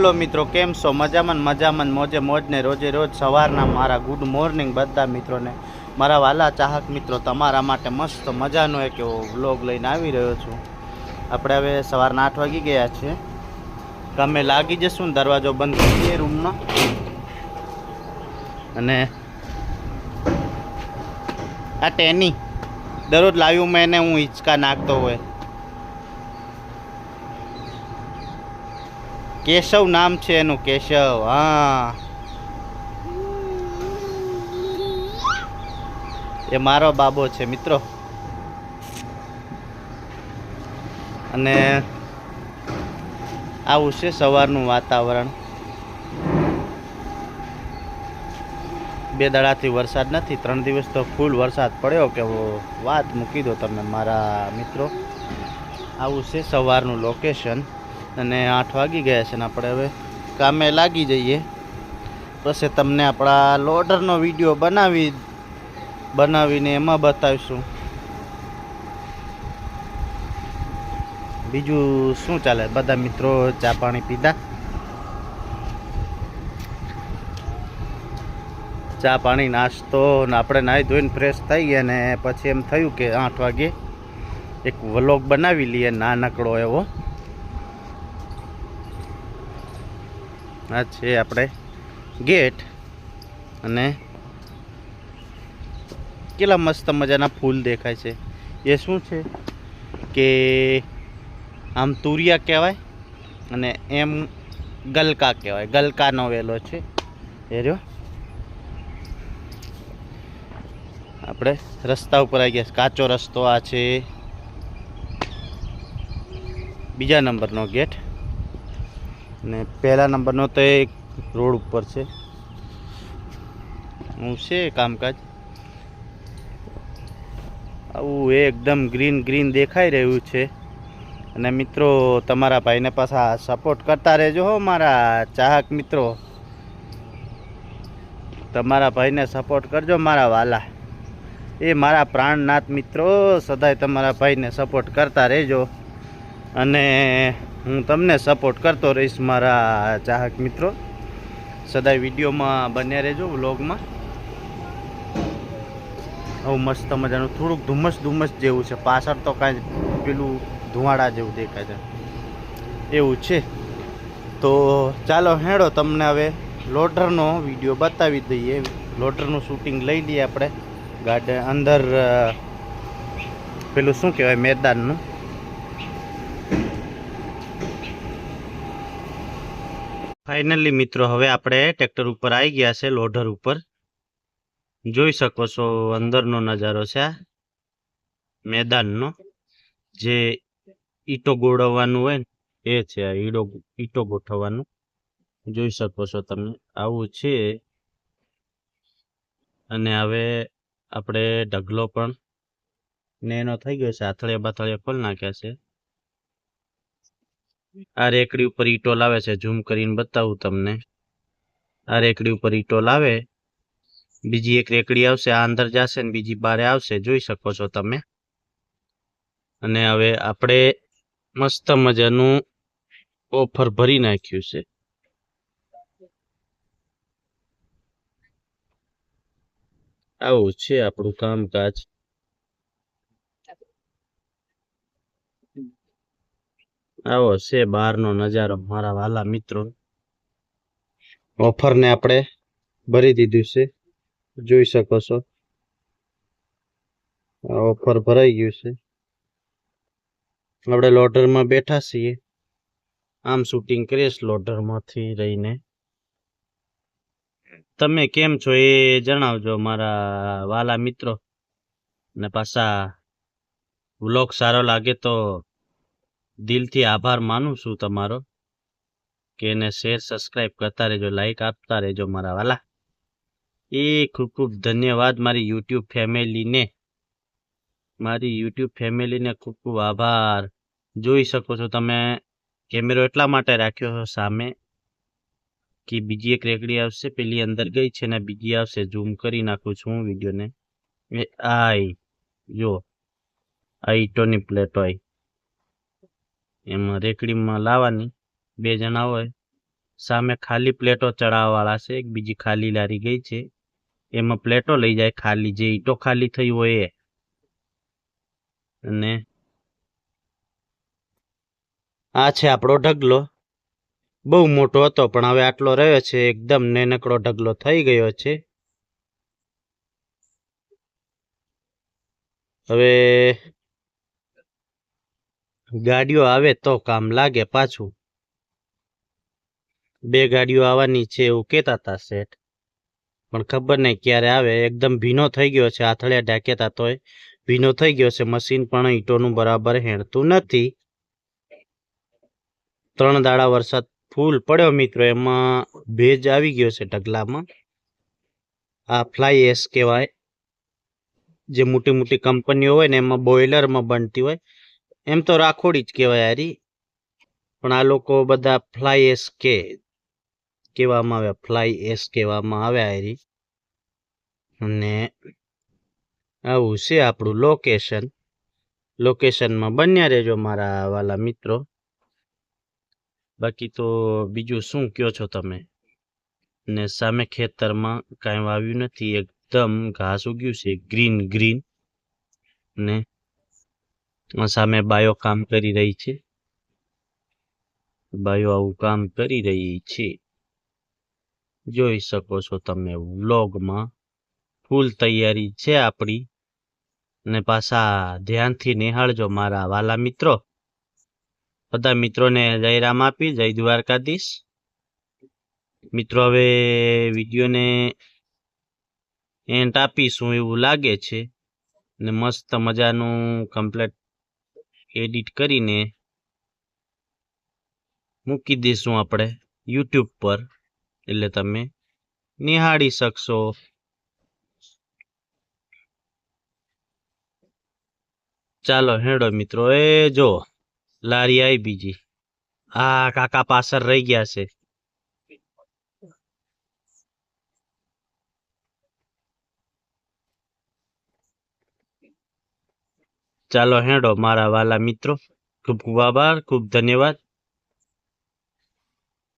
Hello મિત્રો, કેમ છો? મજામાં મજામાં મોજે મોજને રોજે રોજ સવારના મારા ગુડ મોર્નિંગ બધા મિત્રોને. મારા વાલા ચાહક મિત્રો, તમારા માટે મસ્ત મજાનો એક એવો વ્લોગ લઈને આવી રહ્યો છું. આપણે હવે સવારના આઠ વાગી ગયા છે તમે લાગી જશું ને દરવાજો બંધ કરી દઈએ રૂમનો અને આ ટેની. દરરોજ લાવ્યું મેં એને હું હિંચકા નાખતો હોય. કેશવ નામ છે એનું, કેશવ, હા. એ મારો બાબો છે, મિત્રો. અને આવું છે સવારનું વાતાવરણ. બે દાડાથી વરસાદ નથી, ત્રણ દિવસ તો ફૂલ વરસાદ પડ્યો કે વાત મૂકી દો તમે મારા મિત્રો. આવું છે સવારનું લોકેશન અને આઠ વાગી ગયા છે ને આપણે હવે કામે લાગી જઈએ. પછી તમને આપણા લોડરનો વીડિયો બનાવી, બનાવીને એમાં બતાવીશું. બીજું શું ચાલે? બધા મિત્રો ચા પાણી પીધા? ચા પાણી, નાસ્તો આપણે નાહી ધોઈને ફ્રેશ થઈ અને પછી એમ થયું કે આઠ વાગે એક વ્લોગ બનાવી લઈએ, નાનકડો એવો. આ છે આપણે ગેટ. અને કેટલા મસ્ત મજાના ફૂલ દેખાય છે. એ શું છે? કે આમ તુરિયા કહેવાય અને એમ ગલકા કહેવાય. ગલકાનો વેલો છે. એ રહ્યો. આપણે રસ્તા ઉપર આવી ગયા કાચો રસ્તો આ છે. બીજા નંબરનો ગેટ. ને પહેલા નંબરનો તો એક રોડ ઉપર છે. હું છે કામકાજ. આવું એકદમ ગ્રીન ગ્રીન દેખાઈ રહ્યું છે. અને મિત્રો, તમારા ભાઈને પાછા સપોર્ટ કરતા રહેજો હો મારા ચાહક મિત્રો. તમારા ભાઈને સપોર્ટ કરજો મારા વાલા. એ મારા પ્રાણનાથ મિત્રો, સદાય તમારા ભાઈને સપોર્ટ કરતા રહેજો. અને હું તમને સપોર્ટ કરતો રહીશ, મારા ચાહક મિત્રો. સદાય વિડીયોમાં બન્યા રહેજો વ્લોગમાં. આવું મસ્ત મજાનું, થોડુંક ધુમ્મસ ધુમ્મસ જેવું છે. પાછળ તો કાંઈ પેલું ધુવાડા જેવું દેખાય છે. એવું છે. તો ચાલો હેડો, તમને હવે લોડરનો વીડિયો બતાવી દઈએ. લોડરનું શૂટિંગ લઈ લઈએ આપણે. ગાર્ડન અંદર પેલું શું કહેવાય, મેદાનનું. ફાઇનલી મિત્રો, હવે આપણે ટ્રેક્ટર ઉપર આવી ગયા છે લોડર ઉપર. જોઈ શકો છો અંદરનો નજારો છે આ મેદાનનો. જે ઈટો ગોળવવાનું હોય ને, એ છે આ ઈડો, ઈટો ગોઠવવાનું. જોઈ શકો છો તમે, આવું છે. અને હવે આપણે ઢગલો પણ નેનો થઈ ગયો છે આથળિયા બાથળિયા ખોલ નાખ્યા છે. આ રેકડી ઉપર ઈટો લાવે છે. ઝૂમ કરીને બતાવું તમને. આ રેકડી ઉપર ઈટો લાવે. બીજી એક રેકડી આવશે, આ અંદર જશે ને બીજી બારે આવશે. જોઈ શકો છો તમે. અને હવે આપણે મસ્ત મજાનું ઓફર ભરી નાખ્યું છે. આવું છે આપણું કામકાજ. આવો છે બહારનો નજારો. મારા વાલા મિત્રો, ઓફરને આપણે ભરી દીધું છે. જોઈ શકો છો. આ ઓફર ભરાઈ ગયું છે. આપણે લોડરમાં બેઠા છીએ. આમ શૂટિંગ કરીએ લોડરમાંથી રહીને. તમે કેમ છો એ જણાવજો મારા વાલા મિત્રો. ને પાછા વ્લોગ સારો લાગે તો દિલથી આભાર માનું છું તમારો કે એને શેર સબસ્ક્રાઇબ કરતા રહેજો લાઈક આપતા રહેજો મારા વાલા. એ ખૂબ ખૂબ ધન્યવાદ મારી યુટ્યુબ ફેમિલીને. મારી યુટ્યુબ ફેમિલીને ખૂબ ખૂબ આભાર. જોઈ શકો છો તમે કેમેરો એટલા માટે રાખ્યો છે સામે કે બીજી એક રેકડી આવશે, પેલી અંદર ગઈ છે ને બીજી આવશે. ઝૂમ કરી નાખું છું હું વિડીયોને. એ આઈ, જો આ ઈટોની પ્લેટ હોય એમાં રેકડીમાં લાવવાની. બે જણા હોય. સામે ખાલી પ્લેટો ચડાવવાળા છે. એક બીજી ખાલી લારી ગઈ છે. એમાં પ્લેટો લઈ જાય ખાલી જે ઈટો ખાલી થઈ હોય એ. અને આ છે આપણો ઢગલો. બહુ મોટો હતો, પણ હવે આટલો રહ્યો છે. એકદમ નેનકડો ઢગલો થઈ ગયો છે. હવે ગાડીઓ આવે તો કામ લાગે પાછું. બે ગાડીઓ આવવાની છે એવું કહેતા હતા શેઠ. પણ ખબર નહીં ક્યારે આવે. એકદમ ભીનો થઈ ગયો છે આથળિયા ઢાંકેતા તોય. ભીનો થઈ ગયો છે મશીન પણ ઈંટોનું બરાબર હેણતું નથી. ત્રણ દાડા વરસાદ ફૂલ પડ્યો મિત્રો. એમાં ભેજ આવી ગયો છે ઢગલામાં. આ ફ્લાય એસ કહેવાય. જે મોટી મોટી કંપનીઓ હોય ને એમાં બોઇલરમાં બનતી હોય. એમ તો રાખોડી જ કહેવાય હારી. પણ આ લોકો બધા ફ્લાય એસ કે કહેવામાં આવ્યા ફ્લાય એસ કહેવામાં આવ્યા હારી. અને આવું છે આપણું લોકેશન લોકેશનમાં બન્યા રહેજો મારા વાલા મિત્રો. બાકી તો બીજું શું કયો છો તમે? ને સામે ખેતરમાં કાંઈ વાવ્યું નથી, એકદમ ઘાસ ઉગ્યું છે ગ્રીન ગ્રીન ને સામે બાયો કામ કરી રહી છે. બાયો આવું કામ કરી રહી છે. જોઈ શકો છો તમે વ્લોગમાં ફૂલ તૈયારી છે આપણી. ને પાછા ધ્યાનથી નિહાળજો મારા વાલા મિત્રો. બધા મિત્રોને જય રામ આપી, જય દ્વારકાધીશ. મિત્રો, હવે વિડીયોને એન્ટ આપીશું એવું લાગે છે. ને મસ્ત મજાનું કમ્પ્લેટ એડિટ કરીને મૂકી દઈશું આપણે યુટ્યુબ પર. એટલે તમે નિહાળી શકશો. ચાલો હેડો મિત્રો, એ જો, લારી આવી બીજી. આ કાકા પાછળ રહી ગયા છે. ચાલો હેડો મારા વાલા મિત્રો. ખૂબ ખૂબ આભાર ખૂબ ધન્યવાદ.